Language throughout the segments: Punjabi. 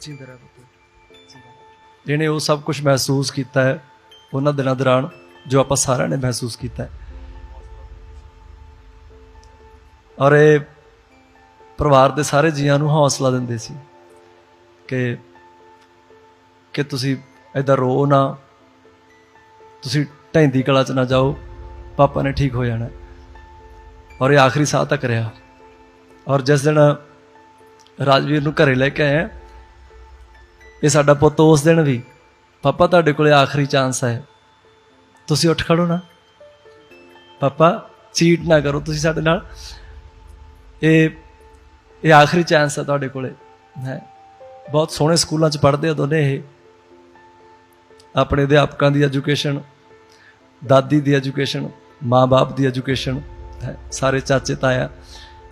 ਜਿੰਦਾ ਰਹਿ ਪੁੱਤ ਜਿਹਨੇ ਉਹ ਸਭ ਕੁਝ ਮਹਿਸੂਸ ਕੀਤਾ ਹੈ, ਉਹਨਾਂ ਦਿਨਾਂ ਦੌਰਾਨ ਜੋ ਆਪਾਂ ਸਾਰਿਆਂ ਨੇ ਮਹਿਸੂਸ ਕੀਤਾ ਹੈ। ਔਰ ਇਹ ਪਰਿਵਾਰ ਦੇ ਸਾਰੇ ਜੀਆਂ ਨੂੰ ਹੌਸਲਾ ਦਿੰਦੇ ਸੀ ਕਿ ਕਿ ਤੁਸੀਂ ਏਦਾਂ ਰੋ ਨਾ, ਤੁਸੀਂ ਢੈਂਦੀ ਕਲਾ ਚ ਨਾ ਜਾਓ, ਪਾਪਾ ਨੇ ਠੀਕ ਹੋ ਜਾਣਾ ਔਰ ਇਹ ਆਖਰੀ ਸਾਹ ਤੱਕ ਰਿਹਾ। ਔਰ ਜਿਸ ਦਿਨ ਰਾਜਵੀਰ ਨੂੰ ਘਰੇ ਲੈ ਕੇ ਆਏ ਇਹ ਸਾਡਾ ਪੁੱਤ ਉਸ ਦਿਨ ਵੀ। ਪਾਪਾ, ਤੁਹਾਡੇ ਕੋਲੇ ਆਖਰੀ ਚਾਂਸ ਹੈ ਤੁਸੀਂ ਉੱਠ ਖੜੋ ਨਾ। ਪਾਪਾ ਚੀਟ ਨਾ ਕਰੋ ਤੁਸੀਂ ਸਾਡੇ ਨਾਲ। ਇਹ ਇਹ ਆਖਰੀ ਚਾਂਸ ਹੈ ਤੁਹਾਡੇ ਕੋਲੇ। ਹੈ। ਬਹੁਤ ਸੋਹਣੇ ਸਕੂਲਾਂ 'ਚ ਪੜ੍ਹਦੇ ਆ ਦੋਨੇ ਇਹ। ਆਪਣੇ ਅਧਿਆਪਕਾਂ ਦੀ ਐਜੂਕੇਸ਼ਨ ਦਾਦੀ ਦੀ ਐਜੂਕੇਸ਼ਨ ਮਾਂ-ਬਾਪ ਦੀ ਐਜੂਕੇਸ਼ਨ ਹੈ। ਸਾਰੇ ਚਾਚੇ ਤਾਇਆ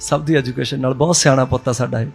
ਸਭ ਦੀ ਐਜੂਕੇਸ਼ਨ ਨਾਲ ਬਹੁਤ ਸਿਆਣਾ ਪੁੱਤ ਆ ਸਾਡਾ ਇਹ।